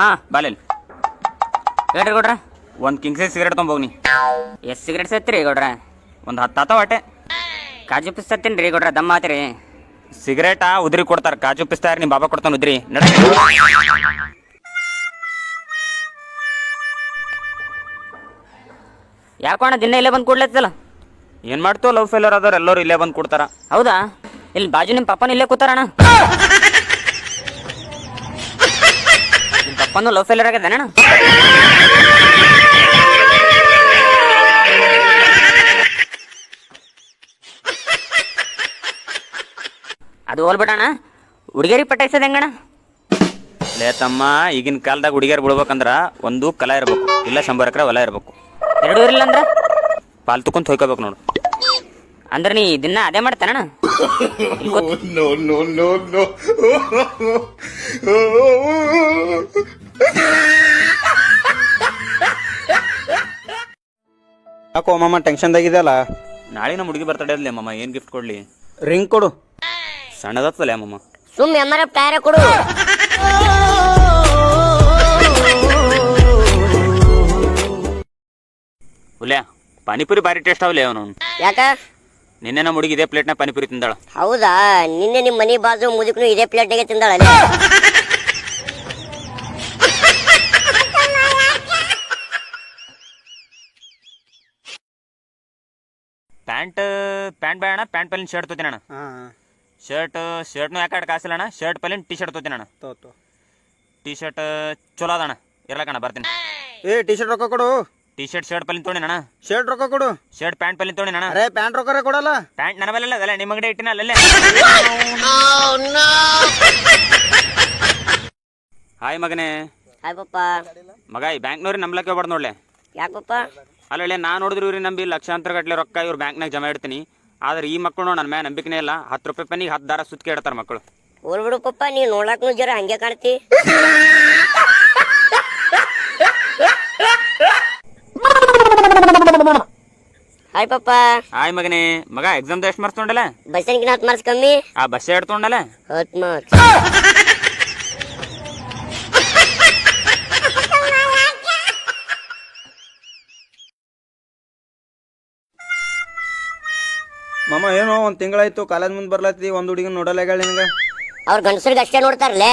ಹಾಂ ಬಾಲೆಲ್ ಹೇಳ್ರಿ ಗೌಡ್ರ ಒಂದು ಕಿಂಗ್ ಸೈಜ್ ಸಿಗರೇಟ್ ತೊಗೊಂಬೋಗ್ನಿ ಎಷ್ಟು ಸಿಗರೇಟ್ ಸತ್ರಿ ಗೌಡ್ರ ಒಂದು ಹತ್ತು ಆತ ಹೊಟ್ಟೆ. ಕಾಜು ಪಿಸ್ ಸತ್ತೀನಿ ರೀ ಗೌಡ್ರ ದಮ್ಮ ಆತ್ರಿ. ಸಿಗರೇಟಾ ಉದ್ರಿ ಕೊಡ್ತಾರೆ. ಕಾಜು ಪಿಸ್ತಾರ ನಿಮ್ಮ ಬಾಬಾ ಕೊಡ್ತಾನೆ ಉದ್ರಿ? ನಡ. ಯಾಕೋಣ ದಿನ ಇಲ್ಲೇ ಬಂದು ಕೊಡ್ಲತ್ತಲ್ಲ? ಏನು ಮಾಡ್ತೋ? ಲವ್ ಫೇಲರ್ ಆದವ್ರು ಎಲ್ಲರೂ ಇಲ್ಲೇ ಬಂದು ಕೊಡ್ತಾರ. ಹೌದಾ? ಇಲ್ಲಿ ಬಾಜು ನಿಮ್ಮ ಪಾಪನ ಇಲ್ಲೇ ಕೂತಾರಣ ಪಪ್ಪನು ಲವ್ ಫೇಲರ್ ಆಗ್ಯದಣ್ಣ ಅದು ಹೋಲ್ಬಿಡಣ ಹುಡುಗಿಯರಿಗೆ ಪಟಾಯಿಸೋದು ಹೆಂಗಣ ಲೇ ತಮ್ಮ ಈಗಿನ ಕಾಲದಾಗ ಹುಡುಗಿಯರು ಬಿಡ್ಬೇಕಂದ್ರ ಒಂದು ಕಲ ಇರ್ಬೇಕು ಇಲ್ಲ ಶಂಬರ್ ಎಕರೆ ಹೊಲ ಇರ್ಬೇಕು. ಎರಡು ಇರಲಿಲ್ಲ ಅಂದ್ರೆ? ಪಾಲ್ ತುಕೊಂತ ಹೊಯ್ಕೋಬೇಕು ನೋಡು. ಅಂದ್ರೆ ನೀ ದಿನ ಅದೇ ಮಾಡ್ತಾನಣ್ಣ? no, no, no, no. ಯಾಕೋ ಮಾಮ ಟೆನ್ಷನ್ದಾಗಿದೆಯಲ್ಲ ನಾಳೆ ನಮ್ಮ ಹುಡುಗಿ ಬರ್ತಡೇ ಅಲ್ಲೇ ಮಾಮ ಏನು ಗಿಫ್ಟ್ ಕೊಡ್ಲಿ? ರಿಂಗ್ ಕೊಡು. ಸಣ್ಣದತ್ತಲ್ಲ ಮಾಮ? ಸುಮ್ಮನೆ ಎಮ್ಮರ ಟೈರ ಕೊಡು. ಉಲ್ಯಾ ಪಾನಿಪುರಿ ಭಾರಿ ಟೇಸ್ಟ್ ಅವಲೇ ಅವನು. ಯಾಕ? ನಿನ್ನೆ ನಮ್ಮ ಹುಡುಗಿ ಇದೇ ಪ್ಲೇಟ್ನ ಪಾನಿಪುರಿ ತಿಂದಾಳ. ಹೌದಾ? ನಿನ್ನೆ ನಿಮ್ಮ ಮನೆ ಬಾಜು ಮುದುಕನು ಇದೇ ಪ್ಲೇಟ್ನಾಗೆ ತಿಂದಾಳಲ್ಲಿ? ಪ್ಯಾಂಟ್ ಪ್ಯಾಂಟ್ ಬೇಡ ಪ್ಯಾಂಟ್ ಪಲ್ಲಿನ ಶರ್ಟ್ ತೊತೀನಿ ಅಣ್ಣ. ಹಾಂ ಶರ್ಟ್ ಶರ್ಟ್ನು ಯಾಕೆ ಕಾಸಿಲ್ಲ ಅಣ್ಣ? ಶರ್ಟ್ ಪಲ್ಲಿನ ಟಿ ಶರ್ಟ್ ತೊತೀನಿ ಅಣ್ಣ ತೋ ತೋ ಟಿ ಶರ್ಟ್ ಚಲೋ ಅದಣ್ಣ ಇರ್ಲಕ್ಕಣ್ಣ ಬರ್ತೀನಿ. ಏ ಟಿ ಶರ್ಟ್ ರೊಕ್ಕ ಕೊಡು. ಟಿ ಶರ್ಟ್ ಶರ್ಟ್ ಪಲ್ಲಿ ತೊಗೊಂಡಿನ ಅಣ್ಣ ಶರ್ಟ್ ರೊಕ್ಕ ಕೊಡು. ಶರ್ಟ್ ಪ್ಯಾಂಟ್ ಪಲ್ಲಿ ತೊಗೊಂಡಿನ ಅಣ್ಣ ಅರೇ ಪ್ಯಾಂಟ್ ರೊಕ್ಕ ಕೊಡಲ್ಲ. ಪ್ಯಾಂಟ್ ನನ್ನ ಮೇಲೆ ಅದಲ್ಲ ನಿಮ್ಮ ಅಂಗಡಿ ಇಟ್ಟಿನ ಅಲ್ಲೇ ಹಾಯ್ ಮಗನೇ. ಹಾಯ್ ಪಪ್ಪ. ಮಗ ಈ ಬ್ಯಾಂಕ್ನವ್ರಿಗೆ ನಂಬ್ಲಕ್ಕೆ ಹೋಗ್ಬಾರ್ದು ನೋಡ್ಲೆ. ಯಾಕೆ ಪಪ್ಪ? ಅಲ್ಲೇ ನಾನು ನೋಡಿದ್ರು ಇವ್ರಿ ನಂಬಿ ಲಕ್ಷಾಂತರ ಗಟ್ಟಲೆ ರೊಕ್ಕ ಇವ್ರು ಬ್ಯಾಂಕ್ನಾಗ ಜಮಾ ಇಡ್ತೀನಿ. ಆದ್ರೆ ಈ ಮಕ್ಕಳು ನನ್ನ ಮ್ಯಾಲ ನಂಬಿಕೆನೇ ಇಲ್ಲ. ಹತ್ತು ರೂಪಾಯಿ ಪೆನ್ನಿಗೆ ಹತ್ತು ದಾರ ಸುತ್ಕೆ ಇಡ್ತಾರೆ ಮಕ್ಕಳು ಹೋಲ್ ಬಿಡು ಪಪ್ಪ ನೀ ನೋಡಕ್ನು ಜರ ಹಂಗೆ ಕಾಣ್ತಿ. ಹಾಯ್ ಪಪ್ಪ ಹಾಯ್ ಮಗನೇ. ಮಗ ಎಕ್ಸಾಮ್ ಎಷ್ಟು ಮಾರ್ಕ್ಸ್ ತೊಗೊಂಡಲ್ಲ? ಬಸ್ಸಿನ ಹತ್ತು ಮಾರ್ಕ್ಸ್ ಕಮ್ಮಿ. ಆ ಬಸ್ ಎರಡು ತೊಗೊಂಡಲ್ಲ? ಹತ್ತು ಮಾರ್ಕ್ಸ್ ಮಾಮ ಏನೋ ಒಂದ್ ತಿಂಗಳಾಯ್ತು ಕಾಲೇಜ್ ಮುಂದೆ ಬರ್ಲತ್ತಿ ಒಂದು ಹುಡುಗಿನ ನೋಡಲ್ಲ ನಿಮ್ಗೆ ನಿನಗೆ? ಅವ್ರ ಗಂಡಸರಿಗೆ ಅಷ್ಟೇ ನೋಡ್ತಾರಲ್ಲೇ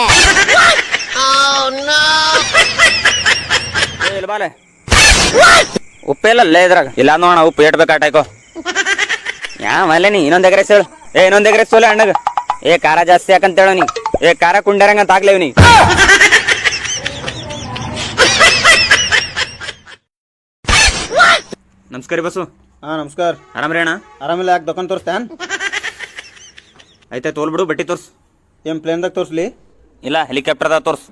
ಇಲ್ಲ ಬಾಲೆ. ಉಪ್ಪೇ ಇಲ್ಲ ಇದ್ರಾಗ. ಇಲ್ಲ ನೋಡೋಣ ಉಪ್ಪು ಏಟ್ ಬೇಕಾಟಾಯ್ಕೋ ಯಾ ಮಲ್ಲ ನೀ ಇನ್ನೊಂದು ಎಗ್ರೆಸ್ ಹೇಳು ಏ ಇನ್ನೊಂದು ಎಗ್ರೆಸ್ ಸೋಲೆ ಅಣ್ಣಗ. ಏ ಖಾರ ಜಾಸ್ತಿ ಯಾಕಂತ ಹೇಳು ನೀ. ಏ ಖಾರ ಕುಂಡರಂಗ ಅಂತ ಆಗ್ಲೇವ್ ನೀ. ನಮಸ್ಕಾರ ರೀ ಬಸ್ಸು ಹಾ ನಮಸ್ಕಾರ. ಆರಾಮ್ರಿ ಅಣ್ಣ? ಆರಾಮಿಲ್ಲ ಯಾಕೆ ದೊಕಾನ್ ತೋರಿಸ್ತಾನ್ ಐತೆ ತೋಲ್ ಬಿಡು ಬಟ್ಟಿ ತೋರ್ಸ್. ಏನು ಪ್ಲೇನ್ದಾಗ ತೋರಿಸ್ಲಿ? ಇಲ್ಲ ಹೆಲಿಕಾಪ್ಟರ್ದಾಗ ತೋರ್ಸ್.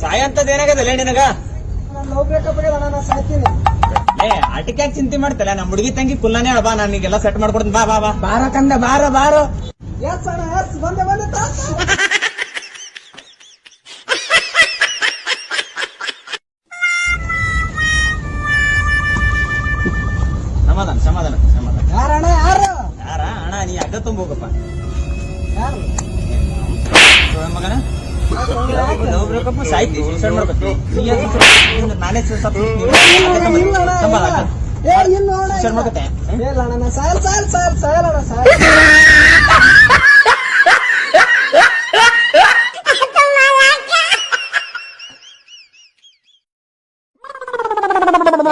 ಸಾಯಂತದ ಏನಾಗದಲ್ಲ ನಿನಗ ಏ ಆಟಿಕೆ ಯಾಕೆ ಚಿಂತೆ ಮಾಡ್ತಲ್ಲ? ನಮ್ಮ ಹುಡುಗಿ ತಂಗಿ ಕುಲ್ಲನೇ ನಾನು ನನಗೆಲ್ಲ ಸೆಟ್ ಮಾಡ್ಕೊಡ್ತೀನಿ. ಬಾ ಬಾ ಬಾ. ಬಾರ ಕಂದ, ಬಾರ, ಬಾರೋ. ಸಮಾಧಾನ ಸಮಾಧಾನ ಸಮಾಧಾನ ಯಾರ ಅಣ್ಣ ನೀ ಅಡ್ಡ ಯಾರು? ಮಗನ? ಸಾಯ್ತಿ ಸುಸೈಡ್ ಮಾಡ್ಕೊತಿ. ನೀ ಯಾಕ್ ಸುಸೈಡ್- ನೀನು ನಾನೇ ಸ್ವಲ್ಪ ಸಮಾಧಾನ ಸುಸೈಡ್ ಮಾಡ್ಕೊತೆ?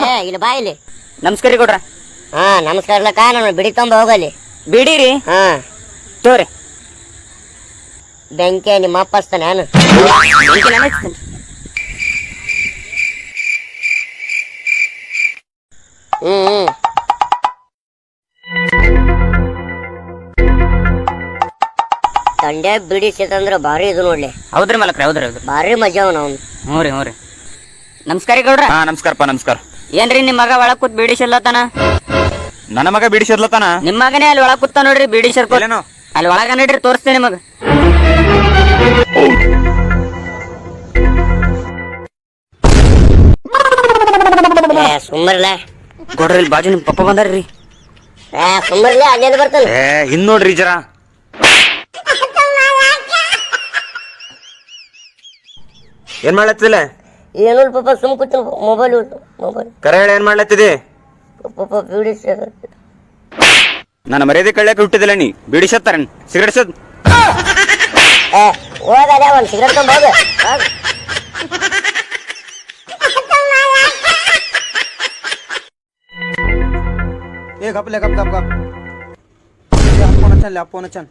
ಏ ಇಲ್ಲಿ ಬಾ ಇಲ್ಲಿ. ನಮಸ್ಕಾರ ಕೊಡ್ರ ಹಾ ನಮಸ್ಕಾರ ಲಕ್ಕ ನಾನು ಬಿಡಿ ತಂಬ ಹೋಗಲಿ. ಬಿಡಿರಿ? ಹಾ. ತೋರಿ. ಬೆಂಕಿ ನಿಮ್ಮ ಅಪ್ಪ ಹಚ್ತಾನೆ ನಾನು. ಹ್ಮ್ ಹ್ಮ್. ತಂಡೆ ಬಿಡಿ ಸಿತಂದ್ರ ಭಾರಿ ಇದು ನೋಡ್ಲಿ. ಹೌದ್ರಿ ಮಲಕ್ರಿ ಹೌದ್ರಿ ಹೌದ್ರಿ. ಭಾರಿ ಮಜಾ ಅವನ ಅವ್ನು. ಹ್ಞೂ ರೀ ಹ್ಞೂ ರೀ. ನಮಸ್ಕಾರ ಗೌಡ್ರ. ಹಾ ನಮಸ್ಕಾರಪ್ಪ ನಮಸ್ಕಾರ. ಏನ್ರಿ ನಿಮ್ಮ ಮಗ ಒಳಗ್ ಕೂತ್ ಬೀಡಿ ಶರ್ಲತ್ತಾನ ನನ್ನ ಮಗ ಬಿಡಿಸಿರ್ಲತ್ತಾನ ನಿಮ್ಮ ಮಗನೇ ಅಲ್ಲಿ ಒಳಗ್ ಕೂತ ನೋಡ್ರಿ ಬಿಡಿಸಿರ್ ಅಲ್ಲಿ ಒಳಗ ನೋಡ್ರಿ ತೋರಿಸ್ತೇನೆ ನಿಮಗ. ಏ ಸುಮ್ಮರ್ಲ. ಕೊಡ್ರಿ ಇಲ್ಲಿ ಬಾಜು ನಿಮ್ ಪಪ್ಪ ಬಂದಾರ್ರಿ. ಏ ಸುಮ್ಮರ್ಲೆ ಅಲ್ಲೆಲ್ಲಿ ಬರ್ತಾನೆ? ಏ ಹಿಂದ್ ನೋಡ್ರಿ ಜರ. ಏನ್ ಮಾಡ್ಲತ್ತಿಲ್ಲ ಏನು ಪಾಪ ಸುಮ್ ಕುತ್ತ ಮೊಬೈಲ್ ಮೊಬೈಲ್ ಕರೆ ಹೇಳಿ ಏನ್ ಮಾಡ್ಲತ್ತಿದಿ ಪಾಪ ಬಿಡಿ ನನ್ನ ಮರ್ಯಾದೆ ಕಳ್ಯಾಕ ಹುಟ್ಟಿದಿಲ್ಲ ನೀ ಬಿಡಿಸತ್ತಾರ ಸಿಗರೇಟ್ ಸದ್ ಏ ಹೋಗ ಅದೇ ಒಂದು ಸಿಗರೇಟ್ ತುಂಬ ಹೋಗ. ಏ ಗಪ್ಲೆ ಗಪ್ ಗಪ್ ಗಪ್ ಅಪ್ಪನ ಚನ್ ಅಪ್ಪನ ಚನ್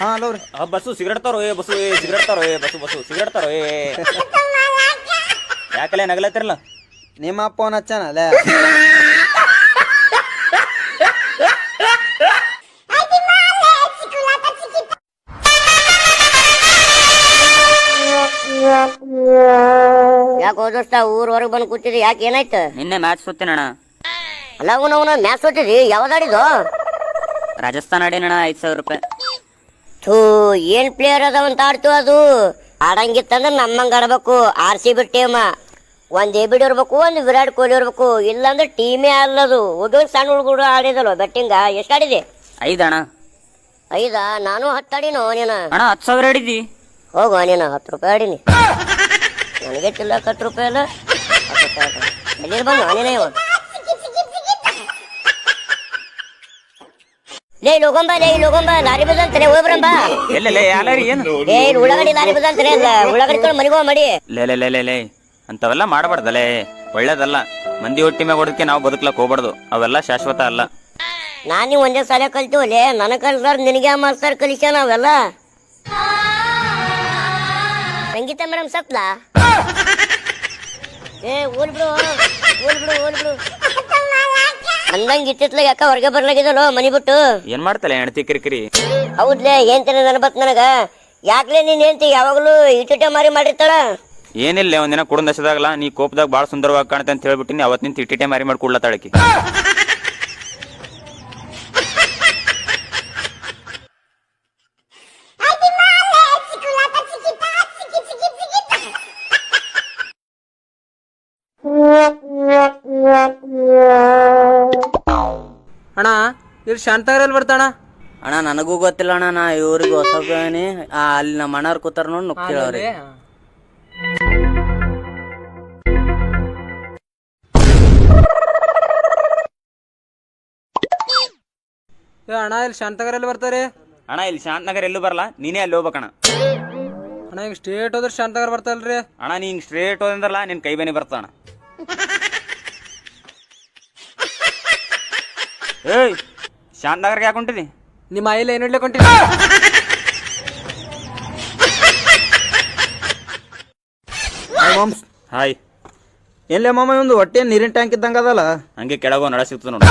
ಹಾ ಹಲೋ ರೀ ಬಸ್ಸು ಸಿಗರೇಟ್ ತರೋ ಏ ಬಸ್ಸು ಏ ಸಿಗರೇಟ್ ತರೋ ಏ ಬಸ್ಸು ಬಸ್ಸು ಸಿಗರೇಟ್ ತರೋ ಏ. ಯಾಕಲೆ ನಗಲತ್ತಿರಲ್ಲ? ನಿಮ್ಮ ಅಪ್ಪನ ಹಚ್ಚನ ಅಲ್ಲೇ ಯಾಕೆ ಹೋದಷ್ಟ ಊರ್ ಹೊರಗೆ ಬಂದು ಕೂತಿದ್ರಿ ಯಾಕೆ ಏನಾಯ್ತು? ನಿನ್ನೆ ಮ್ಯಾಚ್ ಸುತ್ತಿನಣ ಅಲ್ಲ ಅವನ ಮ್ಯಾಚ್ ಮ್ಯಾಚ್ ಓದಿದ್ರಿ ಯಾವ್ದಾಡಿದು ರಾಜಸ್ಥಾನ್ ಆಡಿನಣ ಐದ್ ಸಾವಿರ ರೂಪಾಯಿ. ಥೂ ಏನ್ ಪ್ಲೇಯರ್ ಅದಾವಂತ ಆಡ್ತು ಅದು? ಆಡಂಗಿತ್ತಂದ್ರೆ ನಮ್ಮಂಗ ಆಡ್ಬೇಕು ಆರ್ ಸಿ ಬಿ ಟೀಮ್ ಒಂದ್ ಎ ಬಿಡಿ ಇರ್ಬೇಕು ಒಂದ್ ವಿರಾಟ್ ಕೊಹ್ಲಿ ಇರ್ಬೇಕು. ಇಲ್ಲಾಂದ್ರೆ ಟೀಮೇ ಅಲ್ಲದು. ಹುಡುಗ ಸಣ್ಣ ಹುಡುಗರು ಆಡಿದಲ್ವ ಬೆಟ್ಟಿಂಗ ಎಷ್ಟು ಆಡಿದೆ? ಐದಣ ಐದ? ನಾನು ಹತ್ತು ಆಡಿನೋ ನೀನು? ಅಣ್ಣ ಹತ್ತು ಸಾವಿರ ಆಡಿದಿ. ಹೋಗು ನೀನು ಹತ್ತು ರೂಪಾಯಿ ಆಡಿನಿ. ನನಗೆ ಚಿಲ್ಲ ಹತ್ತು ರೂಪಾಯಿ ಅಲ್ಲ. ಎಲ್ಲಿರ್ ಬಂದು? ನಾನೇನೇ ಇವ ಲೇ ಲೋಗಂಬ ಲೇ ಲೋಗಂಬ ಲಾರಿ ಬದಂತಾನೆ ಹೋಗ್ಬರಂಬ ಎಲ್ಲೆಲ್ಲ ಯಾಲಾರಿ ಏನು? ಏ ಇಲ್ಲಿ ಉಳ್ಳಾಗಡ್ಡಿ ಲಾರಿ ಬದಂತಾನೆ ಅಲ್ಲ ಉಳ್ಳಾಗಡ್ಡಿ ತೊಗೊಂಡು ಮನೆಗೆ ಹೋಗ್ ಮಾಡಿ. ಲೇ ಲೇ ಲೇ ಲೇ ಲೇ ಅಂಥವೆಲ್ಲ ಮಾಡಬಾರ್ದಲೇ ಒಳ್ಳೇದಲ್ಲ. ಮಂದಿ ಹೊಟ್ಟಿ ಮ್ಯಾಗ ಹೊಡೋದಕ್ಕೆ ನಾವು ಬದುಕ್ಲಕ್ ಹೋಗ್ಬಾರ್ದು. ಅವೆಲ್ಲ ಶಾಶ್ವತ ಅಲ್ಲ. ನಾನು ನೀವು ಒಂದೇ ಸಲ ಕಲ್ತೀವಲ್ಲೇ ನನಗೆ ಕಲ್ಸಾರ ನಿನಗೆ ಮಾಸ್ತರ್ ಕಲಿಸ್ಯಾನ ಅವೆಲ್ಲ? ಸಂಗೀತ ಮೇಡಮ್ ಸತ್ಲ? ಏ ಓಲ್ ಬಿಡು ಓಲ್ ಬಿಡು ಓಲ್ ಬಿಡು. ಅಂದಂಗ ಯಾಕ ಹೊರಗೆ ಬರ್ಲಾಗಿದಲ್ಲ ಮನಿ ಬಿಟ್ಟು? ಏನ್ ಮಾಡ್ತಲ್ಲ ಹೆಣ್ತಿ ಕಿರಿಕಿರಿ? ಹೌದ್ಲೇ ಏನ್ತೇನೆ ನೆನಪತ್ ನನಗ? ಯಾಕ್ಲೆ ನೀನ್ ಏನ್ತಿ ಯಾವಾಗಲೂ ಇಟ್ಟಿಟ ಮಾರಿ ಮಾಡಿರ್ತಾಳ? ಏನಿಲ್ಲ ಒಂದಿನ ಕುಡಿದ ದಶದಾಗಲ್ಲ ನೀ ಕೋಪದಾಗ ಬಾಳ ಸುಂದರವಾಗಿ ಕಾಣುತ್ತೆ ಅಂತ ಹೇಳ್ಬಿಟ್ಟಿನಿ ಅವತ್ತಿನ ತಿಟ್ಟಿಟೆ ಮಾರಿ ಮಾಡಿ ಕೊಡ್ಲತ್ತಾಳಕಿ ಅಣ್ಣ ಇಲ್ಲಿ ಶಾಂತಾಗ್ರಲ್ಲಿ ಬರ್ತಾಣ ಅಣ್ಣ ನನಗೂ ಗೊತ್ತಿಲ್ಲ ಅಣ್ಣ ನಾ ಇವ್ರಿಗೆ ಹೊಸ ಬೇನಿ ಅಲ್ಲಿ ನಮ್ಮ ಅಣ್ಣವ್ರು ಕೂತಾರ ನೋಡಿ ಅವ್ರಿಗೆ ಏ ಅಣ್ಣ ಇಲ್ಲಿ ಶಾಂತಗರಲ್ಲಿ ಬರ್ತಾರೆ? ಅಣ್ಣ ಇಲ್ಲಿ ಶಾಂತನಗರ್ ಎಲ್ಲೂ ಬರಲ್ಲ ನೀನೇ ಅಲ್ಲಿ ಹೋಗ್ಬೇಕಣ್ಣ ಅಣ್ಣ. ಈಗ ಸ್ಟ್ರೇಟ್ ಹೋದ್ರೆ ಶಾಂತನಗರ್ ಬರ್ತಲ್ರಿ ಅಣ್ಣ ನೀ ಹಿಂಗ್ ಸ್ಟ್ರೇಟ್ ಹೋದಂದ್ರಲ್ಲ ನಿನ್ ಕೈ ಬೇನೆ ಏಯ್ ಶಾಂತನಗರ್ಗೆ ಯಾಕೆ ಹೊಂಟಿದಿ? ನಿಮ್ಮ ಆಯಿಲ್ ಏನು ಇಡ್ಲಿಕ್ಕೆ ಹೊಂಟಿರಿ ಮಾಮ್ಸ್ ಹಾಯ್ ಎಲ್ಲೇ ಮಾಮ ಒಂದು ಹೊಟ್ಟೆ ನೀರಿನ ಟ್ಯಾಂಕ್ ಇದ್ದಂಗೆ ಅದಲ್ಲ? ಹಂಗೆ ಕೆಳಗೋ ನಡ ಸಿಗ್ತದೆ ನೋಡು.